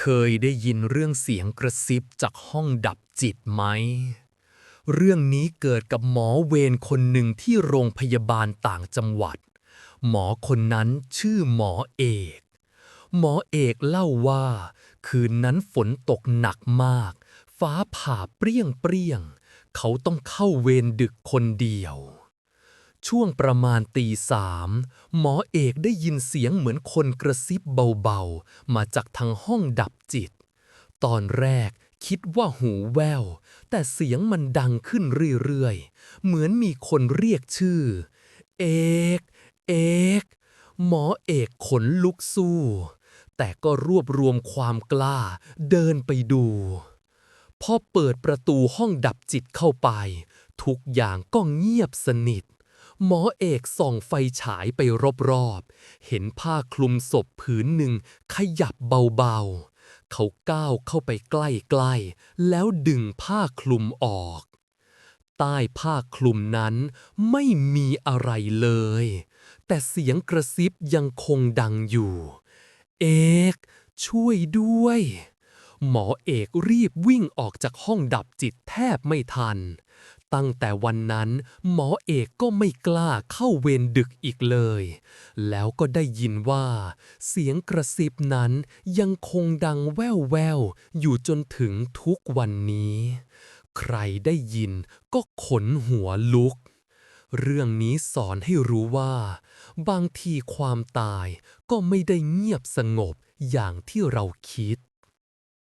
เคยได้ยินเรื่องเสียงกระซิบจากห้องดับจิตไหม เรื่องนี้เกิดกับหมอเวรคนหนึ่งที่โรงพยาบาลต่างจังหวัด หมอคนนั้นชื่อหมอเอก หมอเอกเล่าว่า คืนนั้นฝนตกหนักมาก ฟ้าผ่าเปรี้ยงเปรี้ยงๆเขาต้องเข้าเวรดึกคนเดียว ช่วงประมาณตีสามหมอเอกได้ยินเสียงเหมือนคนกระซิบเบาๆ มาจากทางห้องดับจิต ตอนแรกคิดว่าหูแว่วแต่เสียงมันดังขึ้นเรื่อยๆ เหมือนมีคนเรียกชื่อ เอก เอก หมอเอกขนลุกสู้ แต่ก็รวบรวมความกล้า เดินไปดูพอเปิดประตูห้องดับจิตเข้าไป ทุกอย่างก็เงียบสนิท หมอเอกส่องไฟฉายไปรอบๆ เห็นผ้าคลุมศพผืนหนึ่งขยับเบาๆ เขาก้าวเข้าไปใกล้ๆ แล้วดึงผ้าคลุมออก ใต้ผ้าคลุมนั้นไม่มีอะไรเลย แต่เสียงกระซิบยังคงดังอยู่ เอก ช่วยด้วย หมอเอกรีบวิ่งออกจากห้องดับจิตแทบไม่ทัน ตั้งแต่วันนั้น หมอเอกก็ไม่กล้าเข้าเวรดึกอีกเลย แล้วก็ได้ยินว่า เสียงกระซิบนั้นยังคงดังแว่วแววๆอยู่จนถึงทุกวันนี้ ใครได้ยินก็ขนหัวลุก เรื่องนี้สอนให้รู้ว่า บางทีความตายก็ไม่ได้เงียบสงบอย่างที่เราคิด